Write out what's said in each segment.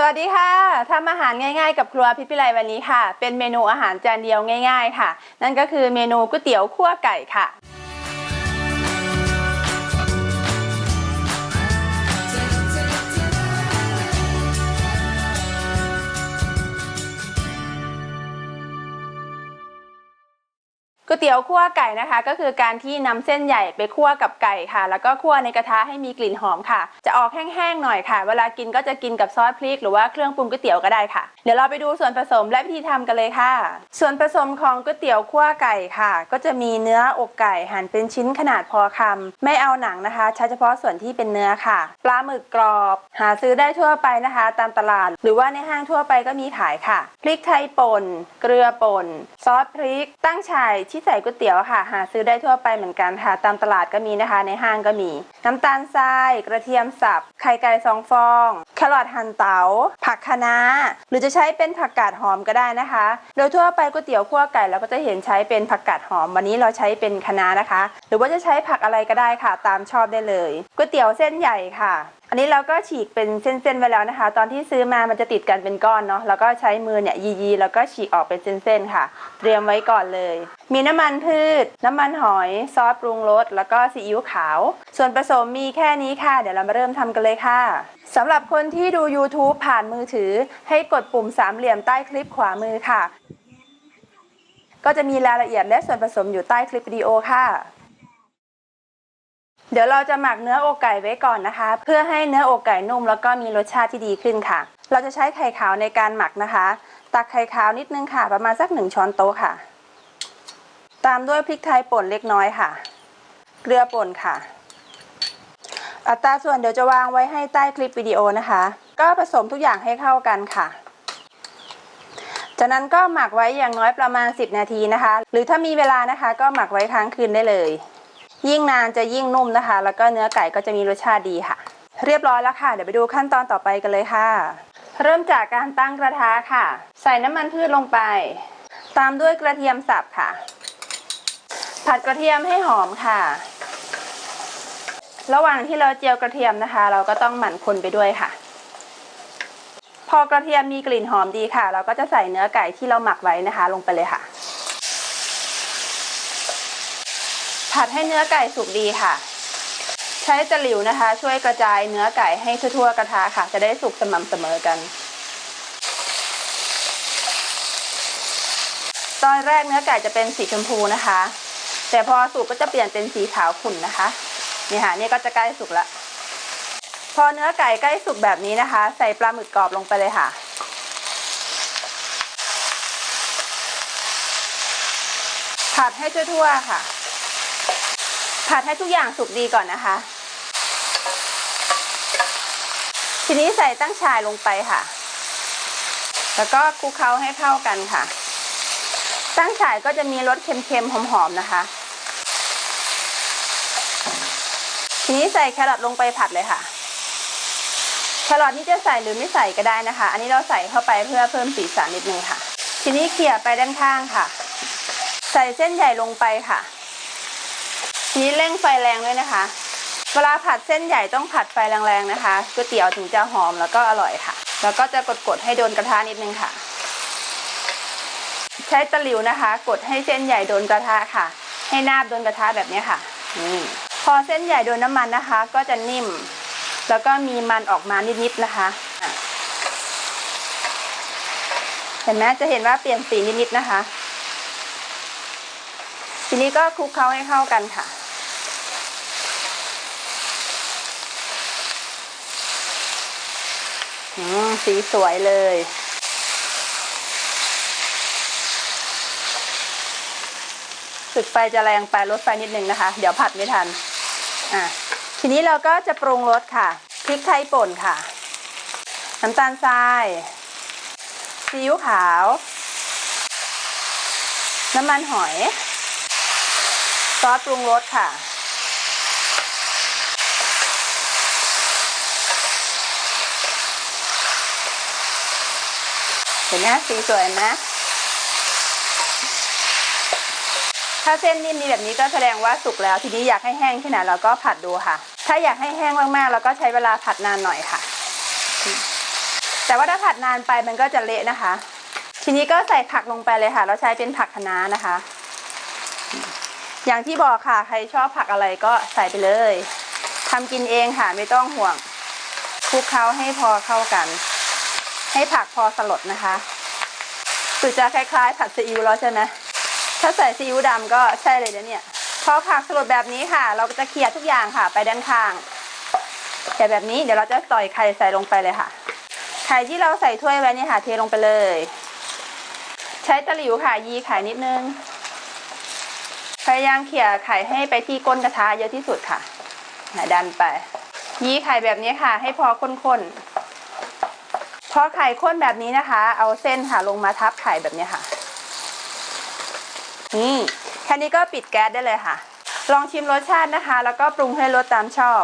สวัสดีค่ะทำอาหารง่ายๆ กับครัวพิพิไลวันนี้ค่ะ เป็นเมนูอาหารจานเดียวง่าย ๆ ค่ะ นั่นก็คือเมนูก๋วยเตี๋ยวคั่วไก่ค่ะ ก๋วยเตี๋ยวคั่วไก่นะคะ ก็คือการที่นำเส้นใหญ่ไปคั่วกับไก่ค่ะ แล้วก็คั่วในกระทะให้มีกลิ่นหอมค่ะ จะออกแห้งๆหน่อยค่ะ เวลากินก็จะกินกับซอสพริก หรือว่าเครื่องปรุงก๋วยเตี๋ยวก็ได้ค่ะ เดี๋ยวเราไปดูส่วนผสมและวิธีทำกันเลยค่ะ ส่วนผสมของก๋วยเตี๋ยวคั่วไก่ค่ะ ก็จะมีเนื้ออกไก่หั่นเป็นชิ้นขนาดพอคำไม่เอาหนังนะคะ ใช้เฉพาะส่วนที่เป็นเนื้อค่ะ ปลาหมึกกรอบ หาซื้อได้ทั่วไปนะคะ ตามตลาด หรือว่าในห้างทั่วไปก็มีขายค่ะ พริกไทยป่น เกลือป่น ซอสพริก ตั้งฉ่ายที่ใส่ก๋วยเตี๋ยวค่ะ หาซื้อได้ทั่วไปเหมือนกันค่ะ ตามตลาดก็มีนะคะ ในห้างก็มี น้ำตาลทราย กระเทียมสับ ไข่ไก่สองฟอง แครอทหั่นเตาผักคะน้า หรือจะใช้เป็นผักกาดหอมก็ได้นะคะ โดยทั่วไปก๋วยเตี๋ยวคั่วไก่เราก็จะเห็นใช้เป็นผักกาดหอม วันนี้เราใช้เป็นคะน้านะคะ หรือว่าจะใช้ผักอะไรก็ได้ค่ะ ตามชอบได้เลยก๋วยเตี๋ยวเส้นใหญ่ค่ะ อันนี้เราก็ฉีกเป็นเส้นๆไว้แล้วนะคะ ตอนที่ซื้อมามันจะติดกันเป็นก้อนเนาะแล้วก็ใช้มือเนี่ยยีๆแล้วก็ฉีกออกเป็นเส้นๆค่ะ เตรียมไว้ก่อนเลย มีน้ำมันพืช น้ำมันหอย ซอสปรุงรสแล้วก็ซีอิ๊วขาว ส่วนผสมมีแค่นี้ค่ะ เดี๋ยวเรามาเริ่มทำกันเลยค่ะสำหรับคนที่ดู YouTube ผ่านมือถือ ให้กดปุ่มสามเหลี่ยมใต้คลิปขวามือค่ะ ก็จะมีรายละเอียดและส่วนผสมอยู่ใต้คลิปวิดีโอค่ะ เดี๋ยวเราจะหมักเนื้ออกไก่ไว้ก่อนนะคะ เพื่อให้เนื้ออกไก่นุ่มแล้วก็มีรสชาติที่ดีขึ้นค่ะ เราจะใช้ไข่ขาวในการหมักนะคะ ตักไข่ขาวนิดนึงค่ะ ประมาณสักหนึ่งช้อนโต๊ะค่ะ ตามด้วยพริกไทยป่นเล็กน้อยค่ะ เกลือป่นค่ะ อัตราส่วนเดี๋ยวจะวางไว้ให้ใต้คลิปวิดีโอนะคะ ก็ผสมทุกอย่างให้เข้ากันค่ะจากนั้นก็หมักไว้อย่างน้อยประมาณ 10 นาทีนะคะ หรือถ้ามีเวลานะคะ ก็หมักไว้ค้างคืนได้เลย ยิ่งนานจะยิ่งนุ่มนะคะ แล้วก็เนื้อไก่ก็จะมีรสชาติดีค่ะ เรียบร้อยแล้วค่ะ เดี๋ยวไปดูขั้นตอนต่อไปกันเลยค่ะ เริ่มจากการตั้งกระทะค่ะ ใส่น้ำมันพืชลงไป ตามด้วยกระเทียมสับค่ะ ผัดกระเทียมให้หอมค่ะ ระหว่างที่เราเจียวกระเทียมนะคะ เราก็ต้องหมั่นคนไปด้วยค่ะ พอกระเทียมมีกลิ่นหอมดีค่ะ เราก็จะใส่เนื้อไก่ที่เราหมักไว้นะคะ ลงไปเลยค่ะ ผัดให้เนื้อไก่สุกดีค่ะ ใช้ตะหลิวนะคะ ช่วยกระจายเนื้อไก่ให้ทั่วๆกระทะค่ะ จะได้สุกสม่ำเสมอกัน ตอนแรกเนื้อไก่จะเป็นสีชมพูนะคะ แต่พอสุกก็จะเปลี่ยนเป็นสีขาวขุ่นนะคะนี่ค่ะนี่ก็จะใกล้สุกละพอเนื้อไก่ใกล้สุกแบบนี้นะคะ ใส่ปลาหมึกกรอบลงไปเลยค่ะผัดให้ทั่วๆค่ะ ผัดให้ทุกอย่างสุกดีก่อนนะคะ ทีนี้ใส่ตั้งชายลงไปค่ะ แล้วก็คลุกเคล้าให้เข้ากันค่ะ ตั้งฉายก็จะมีรสเค็มๆหอมๆนะคะ ทีนี้ใส่แครอทลงไปผัดเลยค่ะแครอทนี่จะใส่หรือไม่ใส่ก็ได้นะคะ อันนี้เราใส่เข้าไปเพื่อเพิ่มสีสันนิดนึงค่ะ ทีนี้เขี่ยไปด้านข้างค่ะ ใส่เส้นใหญ่ลงไปค่ะ นี้เร่งไฟแรงด้วยนะคะ เวลาผัดเส้นใหญ่ต้องผัดไฟแรงๆนะคะก๋วยเตี๋ยวถึงจะหอมแล้วก็อร่อยค่ะ แล้วก็จะกดๆให้โดนกระทะนิดนึงค่ะ ใช้ตะหลิวนะคะ กดให้เส้นใหญ่โดนกระทะค่ะ ให้นาบโดนกระทะแบบนี้ค่ะนี่พอเส้นใหญ่โดนน้ำมันนะคะ ก็จะนิ่ม แล้วก็มีมันออกมานิดๆนะคะอะเห็นไหมจะเห็นว่าเปลี่ยนสีนิดๆนะคะ ทีนี้ก็คลุกเคล้าให้เข้ากันค่ะ อืมสีสวยเลยสึกไฟจะแรงไปลดไฟนิดนึงนะคะ เดี๋ยวผัดไม่ทัน อะ ทีนี้เราก็จะปรุงรสค่ะพริกไทยป่นค่ะ น้ำตาลทรายซีอิ๊วขาว น้ำมันหอย ซอสปรุงรสค่ะ เห็นไหมสีสวยไหมถ้าเส้นนิ่มมีแบบนี้ก็แสดงว่าสุกแล้ว ทีนี้อยากให้แห้งแค่ไหนเราก็ผัดดูค่ะ ถ้าอยากให้แห้งมากๆเราก็ใช้เวลาผัดนานหน่อยค่ะ แต่ว่าถ้าผัดนานไปมันก็จะเละนะคะ ทีนี้ก็ใส่ผักลงไปเลยค่ะ เราใช้เป็นผักคะน้านะคะ อย่างที่บอกค่ะ ใครชอบผักอะไรก็ใส่ไปเลยทำกินเองค่ะไม่ต้องห่วงคลุกเคล้าให้พอเข้ากัน ให้ผักพอสลดนะคะสุดจะคล้ายๆ ผัดซีอิ๊วแล้วใช่ไหมถ้าใส่ซีอิ๊วดำก็ใช่เลยนะเนี่ย พอผักสลดแบบนี้ค่ะ เราก็จะเขี่ยทุกอย่างค่ะ ไปด้านข้างเขี่ยแบบนี้เดี๋ยวเราจะต่อยไข่ใส่ลงไปเลยค่ะไข่ที่เราใส่ถ้วยไว้นี่ค่ะเทลงไปเลย ใช้ตะหลิวค่ะยีไข่นิดนึงพยายามเขี่ยไข่ให้ไปที่ก้นกระทะเยอะที่สุดค่ะดันไป ยีไข่แบบนี้ค่ะ ให้พอข้นๆ อไข่ข้นแบบนี้นะคะ เอาเส้นค่ะลงมาทับไข่แบบนี้ค่ะ นี่แค่นี้ก็ปิดแก๊สได้เลยค่ะ ลองชิมรสชาตินะคะ แล้วก็ปรุงให้รสตามชอบ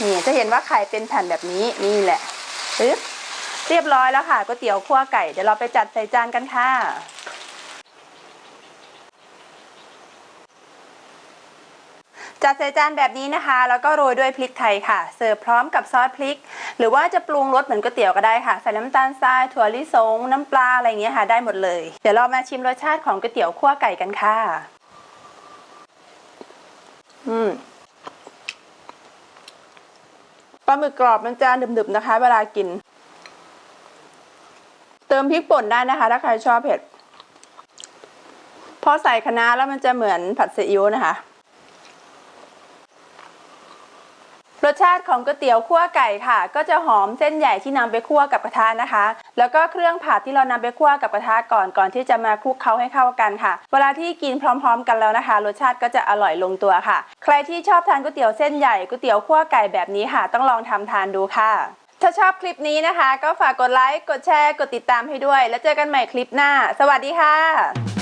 นี่จะเห็นว่าไข่เป็นแผ่นแบบนี้นี่แหละปึ๊บเรียบร้อยแล้วค่ะก๋วยเตี๋ยวคั่วไก่เดี๋ยวเราไปจัดใส่จานกันค่ะ จัดใส่จานแบบนี้นะคะ แล้วก็โรยด้วยพริกไทยค่ะ เสิร์ฟพร้อมกับซอสพริก หรือว่าจะปรุงรสเหมือนก๋วยเตี๋ยวก็ได้ค่ะ ใส่น้ำตาลทราย ถั่วลิสง น้ำปลาอะไรอย่างเงี้ยค่ะ ได้หมดเลย เดี๋ยวเรามาชิมรสชาติของก๋วยเตี๋ยวคั่วไก่กันค่ะ อืมปลาหมึกกรอบมันจะดึบๆนะคะ เวลากิน เติมพริกป่นได้นะคะ ถ้าใครชอบเผ็ด พอใส่คะน้าแล้วมันจะเหมือนผัดซีอิ๊วนะคะ รสชาติของก๋วยเตี๋ยวคั่วไก่ค่ะ ก็จะหอมเส้นใหญ่ที่นำไปคั่วกับกระทะนะคะ แล้วก็เครื่องผัดที่เรานำไปคั่วกับกระทะก่อนก่อนที่จะมาคลุกเคล้าให้เข้ากันค่ะ เวลาที่กินพร้อม ๆ กันแล้วนะคะ รสชาติก็จะอร่อยลงตัวค่ะ ใครที่ชอบทานก๋วยเตี๋ยวเส้นใหญ่ก๋วยเตี๋ยวคั่วไก่แบบนี้ค่ะ ต้องลองทำทานดูค่ะถ้าชอบคลิปนี้นะคะ ก็ฝากกดไลค์ กดแชร์ กดติดตามให้ด้วย แล้วเจอกันใหม่คลิปหน้า สวัสดีค่ะ